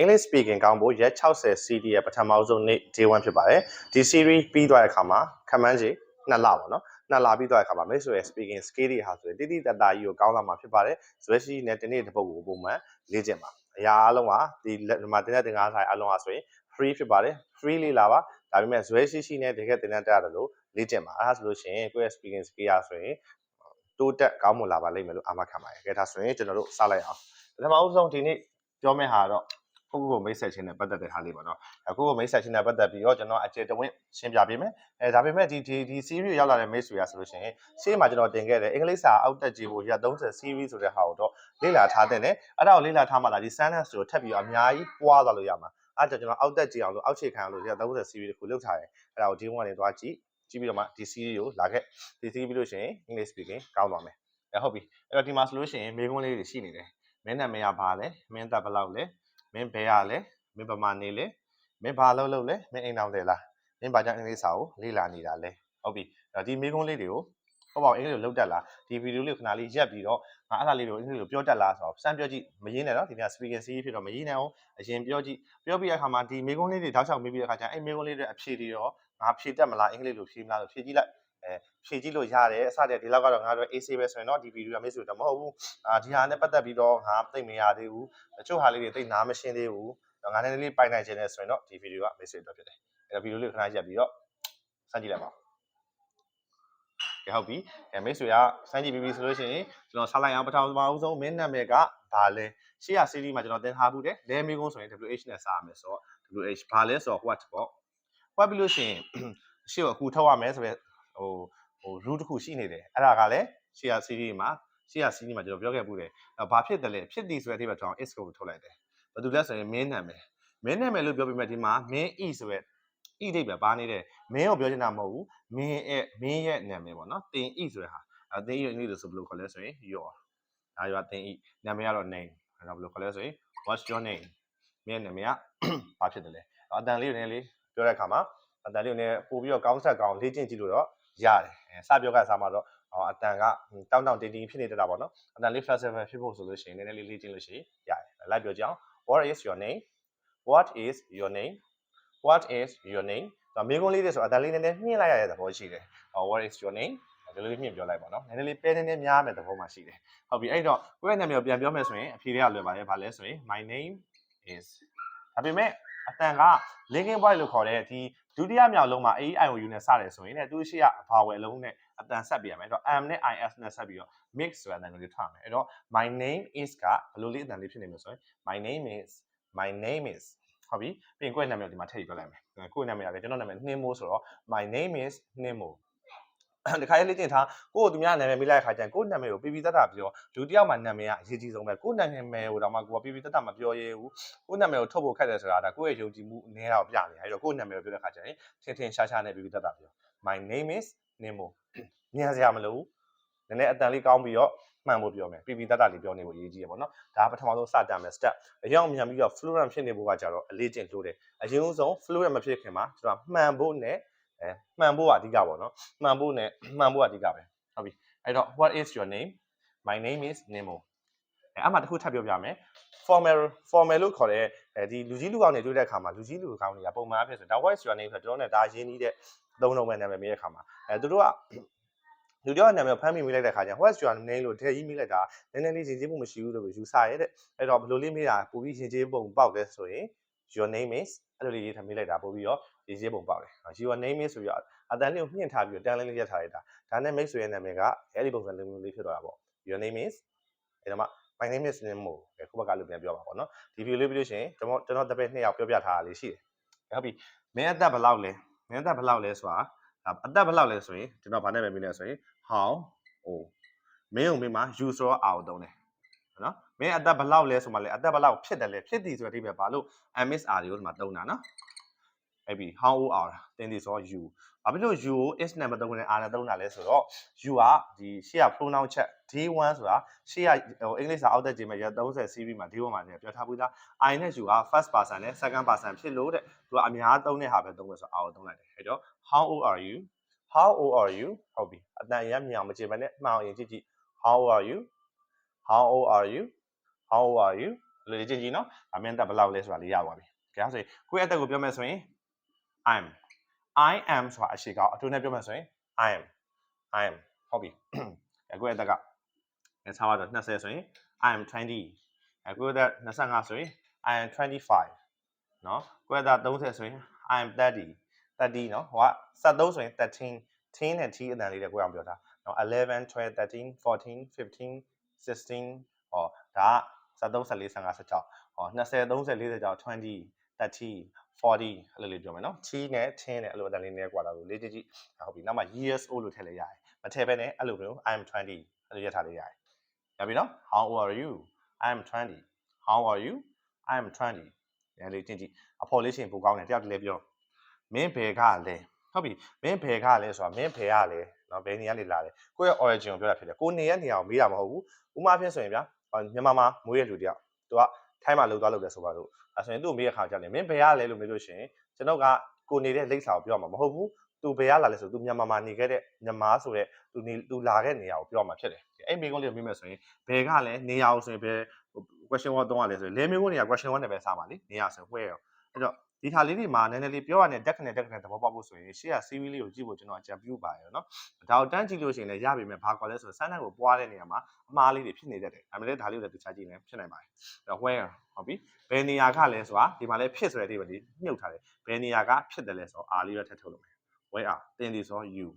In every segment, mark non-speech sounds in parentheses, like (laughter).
English speaking ကောင်းဖို့ရက်60 CD ရဲ့ပထမဆုံးနေ့ day 1ဖြစ်ပါတယ်ဒီ series ပြီးသွားတဲ့အခါမှာခမန်းကြီးနှစ်လပါနော်နှစ်လပြီးသွားတဲ့အခါမှာမိတ်ဆွေရဲ့ speaking skill တွေဟာဆိုရင်တိတိတတ်တာကြီးကိုကောင်းလာမှာဖြစ်ပါတယ် especially နဲ့တနေ့တစ်ပုတ်ကိုပုံမှန်လေ့ကျင့်ပါအရာအလုံးကဒီဒီမှာတင်တဲ့တင်ကားဆိုင်အလုံးကဆိုရင် free ဖြစ်ပါတယ် free လေးလာပါဒါပေမဲ့ဇွဲရှိရှိနဲ့တကယ်တင်တဲ့တက်ရတယ်လို့လေ့ကျင့်ပါအဲဒါဆိုလို့ရှိရင်ကိုယ့်ရဲ့ speaking skill ရဆိုရင်တိုးတက်ကောင်းမွန်လာပါလိမ့်မယ်လို့အာမခံပါတယ်ကဲဒါဆိုရင်ကျွန်တော်တို့စလိုက်အောင်ပထမအဆုံးဒီနေ့ပြောမယ့်ဟာတော့ ခုခုကိုမိတ်ဆက်ခြင်းနဲ့ပတ်သက်တဲ့ဟာလေးပါနော်အခုကိုမိတ်ဆက်ခြင်းနဲ့ပတ်သက်ပြီးတော့ကျွန်တော်အကျေတဝင့်ရှင်းပြပေးမယ်အဲဒါပေမဲ့ဒီဒီဒီ series ရောက်လာတဲ့မိတ်ဆွေရဆိုလို့ရှိရင်ရှေ့မှာကျွန်တော်တင်ခဲ့တဲ့အင်္ဂလိပ်စာအောက်တက်ကြီးကိုရ30 series ဆိုတဲ့ဟာကိုတော့လေ့လာထားတဲ့နဲ့အဲ့ဒါကိုလေ့လာထားမှလာဒီ sentence ကိုထပ်ပြီးတော့အများကြီးပွားသွားလို့ရမှာအဲ့ဒါကျွန်တော်အောက်တက်ကြည့်အောင်လို့အောက်ခြေခံအောင်လို့ရ30 series တခုလုပ်ထားတယ်အဲ့ဒါကိုဒီ one ကနေသွားကြည့်ကြည့်ပြီးတော့မှဒီ series ကိုလာခဲ့ဒီ series ပြီးလို့ရှိရင် English speaking ကောင်းသွားမယ်အဲဟုတ်ပြီအဲ့တော့ဒီမှာဆိုလို့ရှိရင်မေးခွန်းလေးတွေရှိနေတယ်မင်းနာမည်ကဘာလဲမင်းသက်ဘယ်လောက်လဲ မင်းဘယ်ရလဲမင်းဗမာနေလဲမင်းဘာလုပ်လုပ်လဲမင်းအိမ်အောင်တယ်လားမင်းဘာကြောင့်အင်္ဂလိပ်စာကိုလေ့လာနေတာလဲဟုတ်ပြီအဲ့တော့ဒီမေးခွန်းလေးတွေကိုဟုတ်ပါဘူးအင်္ဂလိပ်ကိုလုပ်တတ်လားဒီဗီဒီယိုလေးကိုခဏလေးရက်ပြီးတော့ငါအဲ့ဒါလေးတွေကိုအင်္ဂလိပ်ကိုပြောတတ်လားဆိုတော့စမ်းပြောကြည့်မရင်းနဲ့တော့ဒီနေ့ speaking series ဖြစ်တော့မရင်းနဲ့အောင်အရင်ပြောကြည့်ပြောပြီးတဲ့အခါမှာဒီမေးခွန်းလေးတွေတောက်လျှောက်မေးပြီးတဲ့အခါကျရင်အဲ့မေးခွန်းလေးတွေအဖြေတွေရောငါဖြေတတ်မလားအင်္ဂလိပ်လိုဖြေမလားဆိုဖြေကြည့်လိုက် အဲဖြေကြည့်လို့ရတယ်အစတည်းဒီလောက်ကတော့ငါတို့ AC ပဲဆိုရင်တော့ဒီဗီဒီယိုကမေးဆိုတော့မဟုတ်ဘူးအာဒီဟာနဲ့ပတ်သက်ပြီးတော့ငါသိမရသေးဘူးတချို့ဟာလေးတွေသိနားမရှင်းသေးဘူးငါနည်းနည်းလေးပိုင်နိုင်ခြင်းနဲ့ဆိုရင်တော့ဒီဗီဒီယိုကမေးဆိုတော့ဖြစ်တယ်အဲ့တော့ဗီဒီယိုလေးခဏရက်ပြီးတော့စမ်းကြည့်လိုက်ပါကဲဟုတ်ပြီအဲမိတ်ဆွေကစမ်းကြည့်ပြီးပြီဆိုလို့ရှိရင်ကျွန်တော်ဆက်လိုက်အောင်ပထမဆုံးမင်းနာမည်ကဘာလဲရှေ့ရ series မှာကျွန်တော်သင်ထားဘူးတယ်လဲမေးကုန်းဆိုရင် WH နဲ့စာရမယ်ဆိုတော့ WH ဘာလဲဆိုတော့ what ပေါ့ what ပြီးလို့ရှိရင်ရှေ့ကိုအခုထုတ်ရမယ်ဆိုတော့ ဟိုဟို root တစ်ခုရှိနေတယ်အဲ့ဒါကလည်းရှေ့ရ series မှာရှေ့ရ series မှာကျွန်တော်ပြောခဲ့ဘူးတယ်အဲ့ဘာဖြစ်တယ်လဲဖြစ်သည်ဆိုတဲ့အဓိပ္ပာယ်ကျွန်တော် is ကိုထုတ်လိုက်တယ်ဘာလို့လဲဆိုရင်မင်းနာမည်မင်းနာမည်လို့ပြောပြမယ်ဒီမှာမင်း e ဆိုတဲ့ e ဒိတ်ပဲပါနေတယ်မင်းကိုပြောချင်တာမဟုတ်ဘူးမင်းရဲ့မင်းရဲ့နာမည်ပေါ့နော်တင် e ဆိုတဲ့ဟာအဲတင် e ကိုအင်္ဂလိပ်လိုဆိုဘယ်လိုခေါ်လဲဆိုရင် your ဒါရွာတင် e နာမည်ကတော့ name အဲဒါဘယ်လိုခေါ်လဲဆိုရင် what's your name မင်းရဲ့နာမည်ကဘာဖြစ်တယ်လဲအတန်လေးကိုနည်းလေးပြောတဲ့အခါမှာအတန်လေးကိုနည်းပို့ပြီးတော့ကောင်းဆက်ကောင်းလေ့ကျင့်ကြည့်လို့တော့ ရတယ်အဲစပြောကစားမှာတော့အတန်ကတောင်းတောင်းတင်းတင်းဖြစ်နေတတ်တာပေါ့နော်အတန်လေး flexible ဖြစ်ဖို့ဆိုလို့ရှိရင်နည်းနည်းလေးလေ့ကျင့်လို့ရှိရင်ရတယ်လိုက်ပြောကြအောင် what is your name what is your name what is your name ဒါမေးခွန်းလေးတွေဆိုအတန်လေးနည်းနည်းနှင်းလိုက်ရတဲ့သဘောရှိတယ်။ what is your name ဒီလိုလေးမြင့်ပြောလိုက်ပါနော်။နည်းနည်းလေးပဲနည်းနည်းများမယ်သဘောမှရှိတယ်။ဟုတ်ပြီအဲ့တော့ကိုယ့်ရဲ့နာမည်ကိုပြန်ပြောမယ်ဆိုရင်အဖြေတွေကလွယ်ပါတယ်။ဘာလဲဆိုရင် my name is ဒါပေမဲ့ အတန်က linking point လို့ခေါ်တဲ့ဒီဒုတိယမြောက်လုံးမှာ AIOU နဲ့စတယ်ဆိုရင်လည်းသူရှိရအဘာဝယ်လုံးနဲ့အတန်ဆက်ပြရမယ်။အဲ့တော့ M နဲ့ IS နဲ့ဆက်ပြီးတော့ mix ဆိုတဲ့အတန်ကိုလေးထားမယ်။အဲ့တော့ my name is ကဘယ်လိုလေးအတန်လေးဖြစ်နေမလဲဆိုရင် my name is my name is ဟုတ်ပြီပြီးရင်ကိုယ့်နာမည်ကိုဒီမှာထည့်ပြီးပြောလိုက်မယ်ကိုယ့်နာမည်ကလည်းကျွန်တော်နာမည်နှင်းမိုးဆိုတော့ my name is နှင်းမိုး ဒီခါလေးလေ့ကျင့်ထားကိုယ့်ကိုသူများနာမည်မိလိုက်တဲ့ခါကျရင်ကိုယ့်နာမည်ကိုပြပြတတ်တာပြောလူတစ်ယောက်မှနာမည်ကအရေးကြီးဆုံးပဲကိုယ့်နာမည်ကိုတော့မှကိုကပြပြတတ်တာမပြောရဲဘူးကိုယ့်နာမည်ကိုထုတ်ဖို့ခက်တယ်ဆိုတာဒါကိုယ့်ရဲ့ယုံကြည်မှုအနည်းတော့ပြနေအဲဒီတော့ကိုယ့်နာမည်ကိုပြောတဲ့ခါကျရင်ထင်ထင်ရှားရှားနဲ့ပြပြတတ်တာပြော my name is နှင်းမိုးညံစရာမလိုဘူးနည်းနည်းအတန်လေးကောင်းပြီးတော့မှန်ဖို့ပြောမယ်ပြပြတတ်တာလေးပြောနေဖို့အရေးကြီးရပေါ့နော်ဒါပထမဆုံးစတတ်မယ် step အရောက်မြန်ပြီးတော့ fluent ဖြစ်နေဖို့ကကြတော့အလေးကျင့်လို့တယ်အရင်ဆုံး fluent မဖြစ်ခင်မှာကျွန်တော်မှန်ဖို့နဲ့ အဲမှန်ဖို့ကအဓိကပေါ့နော်မှန်ဖို့နဲ့မှန်ဖို့ကအဓိကပဲဟုတ်ပြီအဲ့တော့ what is your name my name is Nemo အဲအမှတစ်ခုထပ်ပြောပြမယ် formal formal လို့ခေါ်တဲ့အဲဒီလူကြီးလူကောင်းတွေတွေ့တဲ့အခါမှာလူကြီးလူကောင်းတွေကပုံမှန်အဖြစ်ဆိုဒါ what is your name ဆိုတော့ကျွန်တော်နဲ့ဒါရင်းနှီးတဲ့သုံးလုံးပဲနာမည်မေးတဲ့အခါမှာအဲသူတို့ကလူတယောက်နာမည်ဖမ်းမိမိလိုက်တဲ့ခါကျရင် what's your name လို့ထည့်ကြီးမိလိုက်တာနည်းနည်းလေးရင်ကျေးမှုမရှိဘူးလို့ယူဆရဲတဲ့အဲ့တော့ဘယ်လိုလေးမိတာပိုပြီးရင်ကျေးပုံပေါက်လဲဆိုရင် your name is အဲ့လိုလေးရေးထားမိလိုက်တာပိုပြီးတော့ ရင်ကျေးပုံပေါက်တယ် your name is ဆိုပြီးတော့အတန်လေးကိုမြင့်ထားပြီးတော့တန်းလေးလေးရက်ထားလိုက်တာဒါနဲ့မိတ်ဆွေရဲ့နာမည်ကအဲ့ဒီပုံစံလေးမျိုးလေးဖြစ်သွားတာပေါ့ your name is အဲ့တော့မှ my name is Nemo ခုဘက်ကလို့ပြန်ပြောပါပေါ့နော်ဒီ view လေးပြီးလို့ရှိရင်ကျွန်တော်ကျွန်တော်တပည့်နှစ်ယောက်ပြောပြထားတာလေးရှိတယ်ဟုတ်ပြီမင်းအသက်ဘယ်လောက်လဲမင်းအသက်ဘယ်လောက်လဲဆိုတာအသက်ဘယ်လောက်လဲဆိုရင်ကျွန်တော်ဗာနဲ့ပဲပြီးလဲဆိုရင် how old မင်းုံမင်းမှာ you ဆိုတော့ r ကိုသုံးတယ်နော်မင်းအသက်ဘယ်လောက်လဲဆိုမှလဲအသက်ဘယ်လောက်ဖြစ်တယ်လဲဖြစ်သည်ဆိုတဲ့အဓိပ္ပာယ်ဘာလို့ MSR တွေကိုဒီမှာသုံးတာနော် အဲ့ပြီး how old are တင်းဒီဆိုတော့ you ဘာဖြစ်လို့ you ကို is နဲ့မသုံးနဲ့ r နဲ့သုံးတာလဲဆိုတော့ you ကဒီရှေ့က pronoun ချက် day 1ဆိုတာရှေ့ကဟိုအင်္ဂလိပ်စာအောက်တက်ခြင်းမှာရ30 CV မှာ day 1မှာလည်းပြောထားဘူးသား I နဲ့ you က first person နဲ့ second person ဖြစ်လို့တဲ့သူကအများသုံးတဲ့ဟာပဲသုံးလို့ဆိုတော့ r ကိုသုံးလိုက်တယ်အဲ့တော့ how old are you how old are you ဟုတ်ပြီအတန်ရမြောင်မချင်မနဲ့မှောင်ရင်ကြည့်ကြည့် how old are you how old are you how old are you လူလေးကြည့်ကြည့်နော်ဒါမင်းတက်ဘယ်လောက်လဲဆိုတာလေးရပါပြီကြည့်အောင်ဆိုရင်ကိုယ့်အသက်ကိုပြောမယ်ဆိုရင် I'm I am ဆိုတာအရှိကောက်အတူနဲ့ပြောမယ်ဆိုရင် I am I am ဟုတ်ပြီအခုအသက်ကအဲဆာပါတော့20ဆိုရင် I am 20အခုအသက်25ဆိုရင် I am 25เนาะကိုယ့်အသက်30ဆိုရင် I am 30 30เนาะဟိုက73ဆိုရင်13 10နဲ့ t အတန်လေးတွေကိုအောင်ပြောတာเนาะ11 12 13 14 15 16ဟောဒါက73 14 15 16ဟော20 30 40ကျော်20 30 40အဲ့လိုလေးပြောမယ်နော်ချီးနဲ့ထင်းနဲ့အဲ့လိုအတန်လေးနဲ့ကွာလာလို့လေးကြည့်ကြည့်ဟုတ်ပြီနောက်မှ years old လို့ထည့်လိုက်ရတယ်မထည့်ဘဲနဲ့အဲ့လိုမျိုး I'm 20အဲ့လိုရထားလေးရတယ်ရပြီနော် how old are you I'm 20 how are you I'm 20အဲ့လေးကြည့်ကြည့်အဖော်လေးရှင်ပိုကောင်းတယ်တယောက်တည်းလေးပြောမင်းဘယ်ကလဲဟုတ်ပြီမင်းဘယ်ကလဲဆိုတာမင်းဘယ်ကလဲနော်ဘယ်နေရာနေလာလဲကိုယ့်ရဲ့ origin ကိုပြောတာဖြစ်တယ်ကိုနေရနေရာကိုမေးတာမဟုတ်ဘူးဥမာဖြင့်ဆိုရင်ဗျာမြန်မာမှာမွေးရလူတယောက်သူက ထိုင်းမှာလှုပ်သွားလုပ်တယ်ဆိုပါလို့အဲဆိုရင်သူ့မေးတဲ့ခါကျတယ်မင်းဘယ်ကလဲလို့မေးလို့ရှိရင်ကျွန်တော်ကကိုနေတဲ့လိပ်စာကိုပြောမှာမဟုတ်ဘူးသူဘယ်ကလာလဲဆိုသူမြန်မာမှာနေခဲ့တဲ့မြန်မာဆိုတဲ့သူနေသူလာခဲ့နေရာကိုပြောမှာဖြစ်တယ်အဲ့မေးခွန်းလေးကိုမေးမယ်ဆိုရင်ဘယ်ကလဲနေရာကိုဆိုရင်ဘယ် question 1တော့ရလဲဆိုရင်လဲမေးခွန်းနေရာ question 1နဲ့ပဲစပါလိနေရာဆိုရင် where အဲ့တော့ ဒီထားလေးတွေမှာနည်းနည်းလေးပြောရတဲ့ deck နဲ့ deck နဲ့သဘောပေါက်ဖို့ဆိုရင်ရှေ့က CV လေးကိုကြည့်ဖို့ကျွန်တော်အကြံပြုပါရနော်ဒါကိုတန်းကြည့်လို့ရှိရင်လည်းရပြီမဲ့ဘာကွာလဲဆိုတော့စမ်းတန်းကိုပွားတဲ့နေရာမှာအမှားလေးတွေဖြစ်နေတတ်တယ်ဒါပေမဲ့လည်းဒါလေးကိုလည်းသူချကြည့်နေဖြစ်နိုင်ပါတယ်အဲ့တော့ where ဟုတ်ပြီဘယ်နေရာကလဲဆိုတာဒီမှာလည်းဖြစ်ဆိုတဲ့အဓိပ္ပာယ်လေးမြုပ်ထားတယ်ဘယ်နေရာကဖြစ်တယ်လဲဆိုတော့ R လေးပဲထည့်ထုတ်လို့မယ် where are တင်ဒီဆိုတော့ you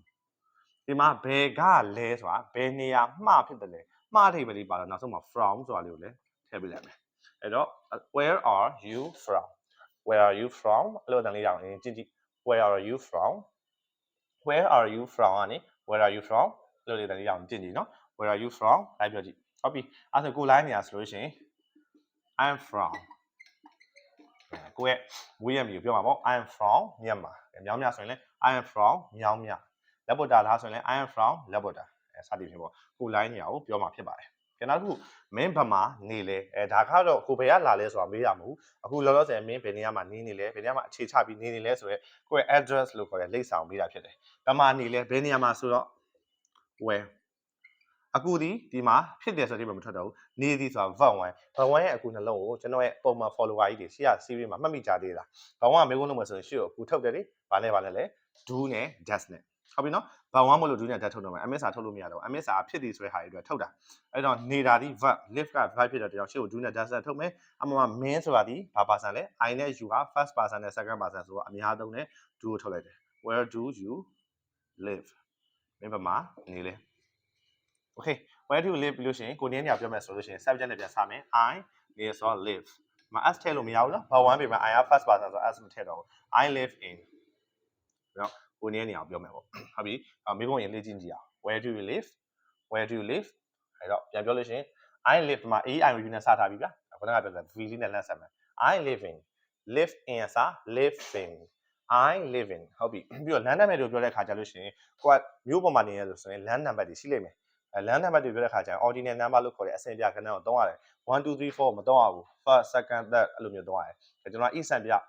ဒီမှာဘယ်ကလဲဆိုတာဘယ်နေရာမှားဖြစ်တယ်လဲမှားအဓိပ္ပာယ်လေးပါတော့နောက်ဆုံးမှာ from ဆိုတာလေးကိုလည်းထည့်ပေးလိုက်မယ်အဲ့တော့ where are you from where are you from အဲ့လိုတန်လေးရအောင်အရင်ကြည့်ကြည့် where are you from where are you from อ่ะနိ where are you from အဲ့လိုလေးတန်လေးရအောင်ကြည့်ကြည့်နော် where are you from လိုက်ပြောကြည့်ဟုတ်ပြီအဲ့ဒါဆိုကို line နေရဆိုလို့ရှိရင် I'm from ကိုယ့်ရဲ့ဝေးရမီကိုပြောမှာပေါ့ I'm from မြန်မာမြောင်းမြဆိုရင်လည်း I am from မြောင်းမြလက်ဗတာလားဆိုရင်လည်း I am from လက်ဗတာအဲစသည်ဖြင့်ပေါ့ကို line နေရာကိုပြောမှာဖြစ်ပါတယ် ကျန်နောက်တစ်ခုမင်းဘက်မှာနေလဲအဲဒါကတော့ကိုဘယ်ကလာလဲဆိုတာမေးရမှာမဟုတ်အခုလောလောဆယ်မင်းဘယ်နေရာမှာနေနေလဲဘယ်နေရာမှာအခြေချပြီးနေနေလဲဆိုရဲကိုယ့်ရဲ့ address လို့ခေါ်တဲ့လိပ်စာကိုမေးတာဖြစ်တယ်ဘယ်မှာနေလဲဘယ်နေရာမှာဆိုတော့ where အခုဒီဒီမှာဖြစ်တယ်ဆိုတဲ့မထွက်တော့ဘူးနေသည်ဆိုတာ verb 1 verb 1ရဲ့အခုနှလုံးကိုကျွန်တော်ရဲ့ပုံမှန် follower ကြီးတွေရှေ့က series မှာမှတ်မိကြသေးလား verb 1ကမေးခွန်းလုပ်မယ်ဆိုရင်ရှေ့ကိုအခုထုတ်တယ်လေဘာလဲဘာလဲလဲ do နဲ့ does နဲ့ ဟုတ်ပြီနော် verb 1မလို့ do နဲ့ does ထုတ်တော့မယ် ms စာထုတ်လို့မရတော့ ms စာဖြစ်သည်ဆိုတဲ့ဟာတွေအတွက်ထုတ်တာအဲ့တော့နေတာဒီ verb live က verb ဖြစ်တဲ့တရားရှေ့ကို do နဲ့ does နဲ့ထုတ်မယ်အမှန်မှာ main ဆိုတာဒီဘာ person လဲ i နဲ့ you က first person နဲ့ second person ဆိုတော့အများသုံးနဲ့ do ကိုထုတ်လိုက်တယ် where do you live မင်းဘာမှာနေလဲ okay where do you live ပြီးလို့ရှိရင်ကိုနည်းနေရာပြောမယ်ဆိုလို့ရှိရင် subject နဲ့ပြန်စမယ် i နေဆိုတော့ live မ s ထည့်လို့မရဘူးနော်ဘာ1ပြီမှာ i က first person ဆိုတော့ s မထည့်တော့ဘူး i live in เนาะ ကိုနည်းနေရာပြောမယ်ပေါ့ဟုတ်ပြီအမေကုန်းရင်လေ့ကျင့်ကြည့်အောင် where do you live where do you live အဲ့တော့ပြန်ပြောလို့ရှိရင် i live မှာ a i u နဲ့စထားပြီဗျာခုနကပြောတဲ့ v လေးနဲ့လမ်းဆက်မယ် i live in live in အစား live in I live in ဟုတ်ပြီပြီးတော့ land number တို့ပြောတဲ့ခါကျလို့ရှိရင်ကိုကမြို့ပေါ်မှာနေရလို့ဆိုရင် land number တွေရှိလိမ့်မယ်အဲ land number တွေပြောတဲ့ခါကျရင် ordinal number လို့ခေါ်တဲ့အဆင့်ပြခဏကိုသုံးရတယ်1 2 3 4မသုံးရဘူး first second third အဲ့လိုမျိုးသုံးရတယ်အဲကျွန်တော် east ဆန်ပြဒါ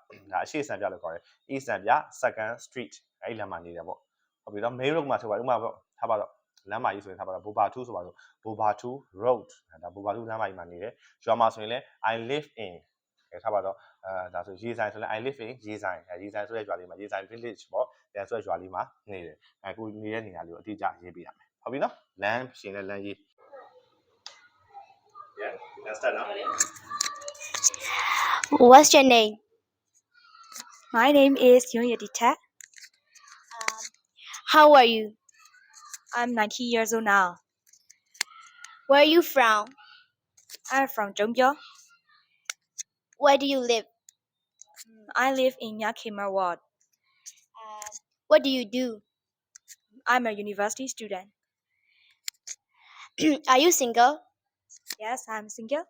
အရှိဆန်ပြလို့ခေါ်တယ် east ဆန်ပြ second street အဲ့ဒီလမ်းမှာနေတယ်ပေါ့ဟုတ်ပြီနော် main road မှာဆိုပါဥပမာပေါ့ထားပါတော့လမ်းမကြီးဆိုရင်ထားပါတော့ Boba 2ဆိုပါဆို Boba 2 road ဒါ Boba 2လမ်းမကြီးမှာနေတယ်ရွာမှာဆိုရင်လည်း I live in အဲထားပါတော့အဲဒါဆိုရေဆိုင်ဆိုလည်း I live in ရေဆိုင်အဲရေဆိုင်ဆိုတဲ့ရွာလေးမှာရေဆိုင် village ပေါ့အဲဆိုတဲ့ရွာလေးမှာနေတယ်အခုနေတဲ့နေရာလေးကိုအတိအကျရေးပြရမယ်ဟုတ်ပြီနော်လမ်းရှင်တဲ့လမ်းကြီး Yeah, let's start now. What's your name? My name is Yoon Yedita. How are you? I'm 19 years old now. Where are you from? I'm from Jongbyo. Where do you live? Mm, I live in Yakima Ward. What do you do? I'm a university student. (clears throat) are you single? Yes, I'm single.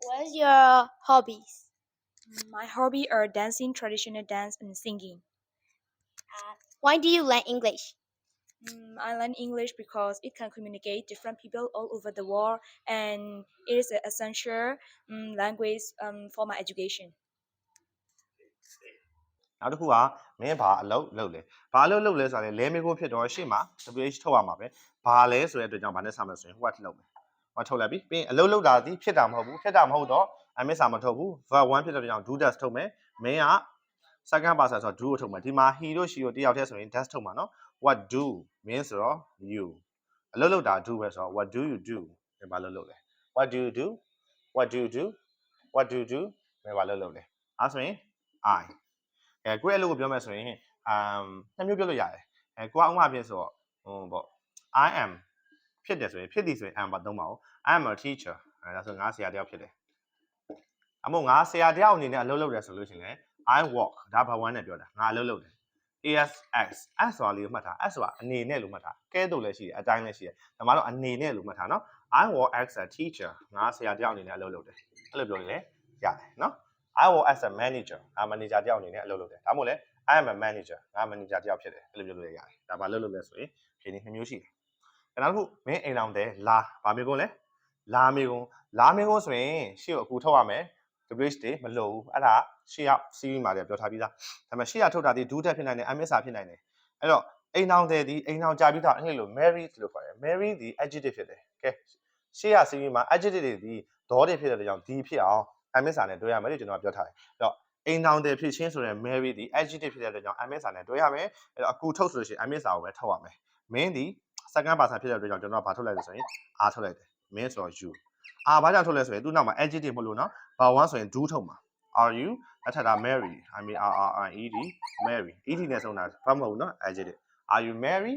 What is your hobbies? Mm, my hobby are dancing, traditional dance, and singing. Uh, Why do you learn English? Mm, I learn English because it can communicate different people all over the world, and it is an essential mm, language um, for my education. နောက်တစ်ခုကမင်းဘာအလုပ်လုပ်လဲဘာအလုပ်လုပ်လဲဆိုတော့လဲမေကိုဖြစ်တော့ရှေ့မှာ WH ထုတ်ရမှာပဲဘာလဲဆိုတဲ့အတွက်ကြောင့်ဘာနဲ့ဆာမယ်ဆိုရင် what လုပ်မယ် what ထုတ်လိုက်ပြီပြီးရင်အလုပ်လုပ်တာဒီဖြစ်တာမဟုတ်ဘူးဖြစ်တာမဟုတ်တော့ I miss စာမထုတ်ဘူး verb 1ဖြစ်တဲ့အတွက်ကြောင့် do does ထုတ်မယ်မင်းက second person ဆိုတော့ do ကိုထုတ်မယ်ဒီမှာ he တို့ she တို့တယောက်တည်းဆိုရင် does ထုတ်မှာနော် what do မင်းဆိုတော့ you အလုပ်လုပ်တာ do ပဲဆိုတော့ what do you do မင်းဘာလုပ်လုပ်လဲ what do you do what do you do what do you do မင်းဘာလုပ်လုပ်လဲအဲဆိုရင် I အဲကိုယ့်အလုပ်ကိုပြောမယ်ဆိုရင် um နှစ်မျိုးပြောလို့ရတယ်အဲကိုကဥပမာပြဆိုတော့ဟိုပေါ့ I am ဖြစ်တယ်ဆိုရင်ဖြစ်သည်ဆိုရင် am ပါသုံးပါဦး I am a teacher အဲဒါဆိုငါဆရာတယောက်ဖြစ်တယ်အမို့ငါဆရာတယောက်အနေနဲ့အလုပ်လုပ်တယ်ဆိုလို့ရှိရင် I work ဒါဘာဝန်းနဲ့ပြောတာငါအလုပ်လုပ်တယ် ASX S ဆိုတာလေးကိုမှတ်ထား S ဆိုတာအနေနဲ့လို့မှတ်ထားကဲတို့လည်းရှိတယ်အတိုင်းလည်းရှိတယ်ဒါမှတော့အနေနဲ့လို့မှတ်ထားနော် I work as a teacher ငါဆရာတယောက်အနေနဲ့အလုပ်လုပ်တယ်အဲ့လိုပြောရင်လည်းရတယ်နော် I work as a manager ငါ manager တယောက်အနေနဲ့အလုပ်လုပ်တယ်ဒါမှမဟုတ်လေ I am a manager ငါ manager တယောက်ဖြစ်တယ်အဲ့လိုပြောလို့ရတယ်ဒါဘာလုပ်လို့လဲဆိုရင်ဖြေနေနှစ်မျိုးရှိတယ်အဲ့နောက်တစ်ခုမင်းအိမ်လောင်တယ်လာဗာမေကုန်းလဲလာမေကုန်းလာမေကုန်းဆိုရင်ရှေ့ကိုအခုထုတ်ရမယ် WH တွေမလို့ဘူးအဲ့ဒါရှေ့ရ series မှာလည်းပြောထားပြီးသားဒါပေမဲ့ရှေ့ရထုတ်တာဒီ do တက်ဖြစ်နိုင်တယ် MS ဖြစ်နိုင်တယ်အဲ့တော့အိမ်အောင်တဲ့ဒီအိမ်အောင်ကြာပြီးတော့အင်္ဂလိပ်လို married လို့ခေါ်တယ် married ဒီ adjective ဖြစ်တယ်ကဲရှေ့ရ series မှာ adjective တွေဒီဒေါတွေဖြစ်တဲ့ကြောင့်ဒီဖြစ်အောင် MS နဲ့တွဲရမယ်လို့ကျွန်တော်ပြောထားတယ်အဲ့တော့အိမ်အောင်တဲ့ဖြစ်ချင်းဆိုတဲ့ married ဒီ adjective ဖြစ်တဲ့ကြောင့် MS နဲ့တွဲရမယ်အဲ့တော့အခုထုတ်ဆိုလို့ရှိရင် MS ကိုပဲထုတ်ရမယ်မင်းဒီ second person ဖြစ်တဲ့အတွက်ကြောင့်ကျွန်တော်ကဘာထုတ်လိုက်လဲဆိုရင် R ထုတ်လိုက်တယ်မင်းဆိုတော့ you အာဘာကြောင့်ထုတ်လဲဆိုရင်သူ့နောက်မှာ adjective မဟုတ်လို့နော်ဘာ1ဆိုရင် do ထုတ်မှာ are you အထက်တာ marry i mean r r r e d marry ed နဲ့ဆုံးတာဘာမဟုတ်ဘူးနော် adjective are you marry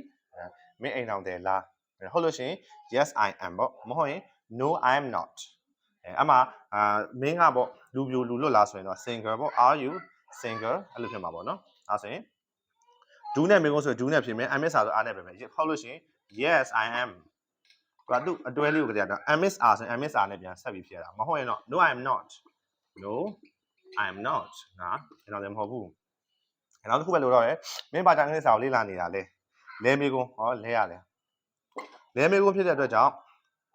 မင်းအိမ်တော်တယ်လားဟုတ်လို့ရှိရင် yes i am ပေါ့မဟုတ်ရင် no i am not အဲအမှအာမင်းကပေါ့လူပြိုလူလွတ်လားဆိုရင်တော့ single ပေါ့ are you single အဲ့လိုဖြစ်မှာပေါ့နော်ဒါဆိုရင် do နဲ့မင်းကိုဆို do နဲ့ဖြစ်မယ် i am စာဆို r နဲ့ပဲမယ်ဟုတ်လို့ရှိရင် yes i am ကသူအတွဲလေးကိုကြည့်တာ i miss r ဆိုရင် i miss r နဲ့ပြန်ဆက်ပြီးဖြစ်ရတာမဟုတ်ရင်တော့ no i am not no i am not ငါကျွန်တော်လည်းမဟုတ်ဘူးနောက်တစ်ခုပဲလို့တော့ရယ်မင်းပါတာအင်္ဂလိပ်စာကိုလေ့လာနေတာလေလဲမေကွန်းဟောလဲရတယ်လဲမေကွန်းဖြစ်တဲ့အတွက်ကြောင့်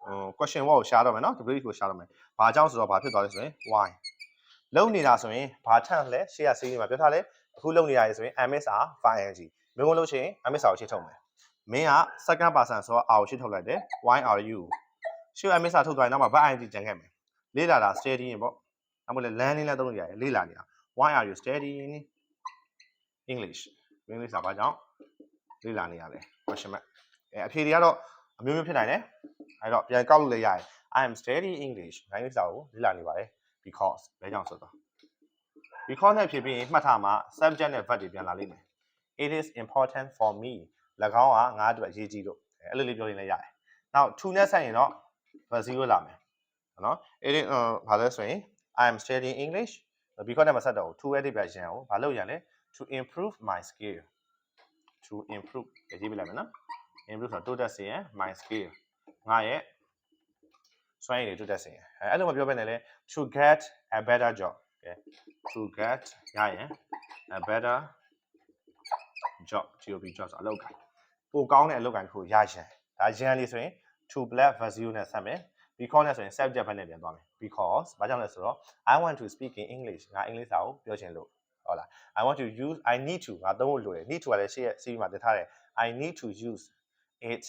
ဟို question word ကိုရှားတော့မယ်နော် W ကိုရှားတော့မယ်ဘာကြောင့်ဆိုတော့ဘာဖြစ်သွားလဲဆိုရင် why လုံနေတာဆိုရင်ဘာထန့်လဲရှေ့ရစီးနေမှာပြောထားလဲအခုလုံနေတာရေဆိုရင် MSR 5ing မင်းကလို့ရှိရင် MSR ကိုရှင်းထုတ်မယ် မင်းက second person ဆိုတော့ R ကိုရှင်းထုတ်လိုက်တယ် why are you ရှေ့ MSR ထုတ်သွားရင်နောက်မှာ ing ကျန်ခဲ့မယ်လေ့လာတာ studying ပေါ့အမလို့လမ်းလေးလည်းသုံးလို့ရတယ်လေ့လာနေတာ why are you studying English English စာဘာကြောင့်လေ့လာနေရလဲ question mark အဲအဖြေတွေကတော့အမျိုးမျိုးဖြစ်နိုင်တယ်အဲတော့ပြန်ကောက်လို့လည်းရတယ် I am studying English ငါ English စာကိုလေ့လာနေပါတယ် because ဘယ်ကြောင့်ဆိုတော့ because နဲ့ဖြေပြီးရင်မှတ်ထားမှာ subject နဲ့ verb တွေပြန်လာလိမ့်မယ် it is important for me ၎ င်းကငါအတွက်အရေးကြီးလို့အဲအဲ့လိုလေးပြောရင်လည်းရတယ်နောက် to နဲ့ဆက်ရင်တော့ verb 0လာမယ်နော် it is ဘာလဲဆိုရင် I am studying English because နဲ့မဆက်တော့ဘူး to ရဲ့အဓိပ္ပာယ်ရှင်းအောင်ဘာလုပ်ရလဲ to improve my skill to improve ရေးပြလိုက်မယ်နော် improve ဆိုတော့တိုးတက်စေရင် my skill ငါရဲ့စွမ်းရည်တွေတိုးတက်စေရင်အဲအဲ့လိုမပြောဘဲနဲ့လဲ to get a better job ကဲ to get ရရင် a better job job job ဆိုအလုပ်ကိုင် ပိုကောင်းတဲ့အလုပ်ကိုင်တစ်ခုရရင်ဒါရန်လေးဆိုရင် to black value နဲ့ဆက်မယ် because နဲ့ဆိုရင် subject ဘက်နဲ့ပြန်သွားမယ် because ဘာကြောင့်လဲဆိုတော့ I want to speak in English ငါအင်္ဂလိပ်စာကိုပြောချင်လို့ဟုတ်လား I want to use I need to ငါသုံးဖို့လိုတယ် need to ကလည်းရှေ့ရဲ့ CV မှာတင်ထားတယ် I need to use it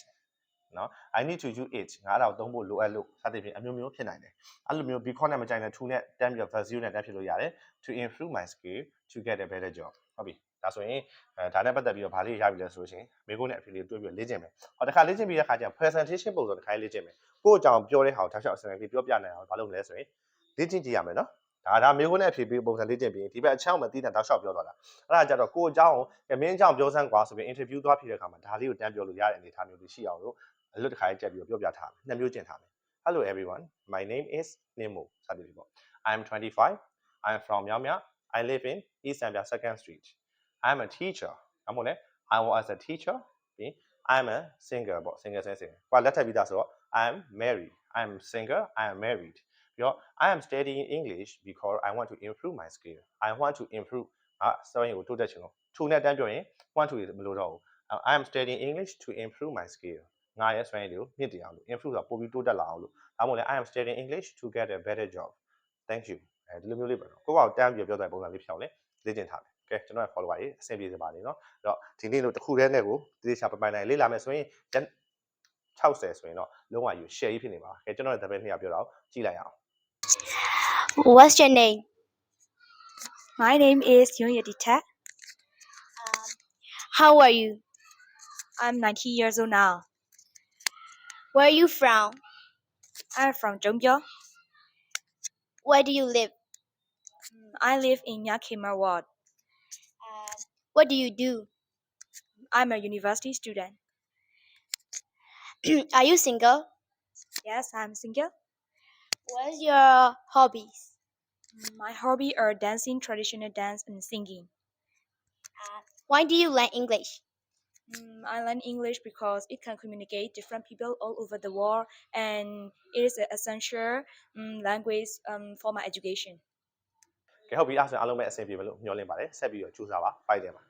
နော် I need to use it ငါအဲ့ဒါကိုသုံးဖို့လိုအပ်လို့စသဖြင့်အမျိုးမျိုးဖြစ်နိုင်တယ်အဲ့လိုမျိုး because နဲ့မကြိုင်တဲ့ to နဲ့တန်းပြီးတော့ value နဲ့တန်းဖြစ်လို့ရတယ် to improve my skill to get a better job ဟုတ်ပြီ ဒါဆိုရင်အဲဒါနဲ့ပတ်သက်ပြီးတော့ဗာလေးရပြီလဲဆိုလို့ရှိရင်မိကုန်းနဲ့အဖေလေးတွေ့ပြီးတော့လေ့ကျင့်မယ်ဟောတခါလေ့ကျင့်ပြီးတဲ့ခါကျရင် presentation ပုံစံတစ်ခါလေ့ကျင့်မယ်ကိုယ့်အကြောင်းပြောတဲ့ဟာကိုတောက်လျှောက်အစံလေးပြောပြနိုင်အောင်ဘာလုပ်မလဲဆိုရင်လေ့ကျင့်ကြည့်ရမယ်နော်ဒါဒါမိကုန်းနဲ့အဖေပြီးပုံစံလေ့ကျင့်ပြီးရင်ဒီဘက်အချောင်းမသိတဲ့တောက်လျှောက်ပြောသွားတာအဲ့ဒါကြတော့ကိုယ့်အကြောင်းကိုမင်းအကြောင်းပြောစမ်းကွာဆိုပြီး interview သွားဖြစ်တဲ့အခါမှာဒါလေးကိုတန်းပြောလို့ရတဲ့အနေအထားမျိုးတွေရှိအောင်လို့အလွတ်တစ်ခါလေးတက်ပြီးတော့ပြောပြထားမယ်နှစ်မျိုးကျင့်ထားမယ် Hello everyone my name is Nemo စသည်ဖြင့်ပေါ့ I am 25 I am from Myanmar I live in East Sambia 2nd Street I am a teacher အမို့လဲ I work as a teacher ပြီး I am a singer ပေါ့ singer ဆင်း singer ကွာလက်ထပ်ပြီးသားဆိုတော့ I am married I am single I am married ပြီးတော့ I am studying English because I want to improve my skill I want to improve အာစောရင်ကိုတိုးတက်ချင်လို့ to နဲ့တန်းပြောရင် want to မလို့တော့ဘူး I am studying English to improve my skill ငါရဲ့စွမ်းရည်တွေကိုမြင့်တင်အောင်လို့ improve ဆိုတာပိုပြီးတိုးတက်လာအောင်လို့ဒါမှမဟုတ်လဲ I am studying English to get a better job thank you အဲဒီလိုမျိုးလေးပဲနော်ကိုယ့်ဘာကိုတန်းပြီးပြောတဲ့ပုံစံလေးဖြစ်အောင်လေလေ့ကျင့်ထားမယ် ကဲကျွန်တော်ရဲ့ follower တွေအဆင်ပြေစေပါလိမ့်နော်အဲ့တော့ဒီနေ့လို့တစ်ခုတည်းနဲ့ကိုဒီချာပပိုင်နိုင်လေ့လာမယ်ဆိုရင်60ဆိုရင်တော့လုံးဝယူ share ကြီးဖြစ်နေပါကဲကျွန်တော်ရဲ့တပည့်နှစ်ယောက်ပြောတော့ကြည့်လိုက်အောင် What's your name? My name is Yun Yeditat. How are you? I'm 19 years old now. Where are you from? I'm from Jongyo. Where do you live? Mm, I live in Yakima Ward. What do you do? I'm a university student. (clears throat) are you single? Yes, I'm single. What's your hobbies? Mm, My hobby are dancing traditional dance and singing. Why do you learn English? Mm, I learn English because it can communicate different people all over the world and it is an essential um, language um, for my education. ကဲဟုတ်ပြီအဲ့ဒါဆိုရင်အားလုံးပဲအဆင်ပြေမယ်လို့မျှော်လင့်ပါတယ်ဆက်ပြီးတော့ကြိုးစားပါဖိုက်တယ်မှာ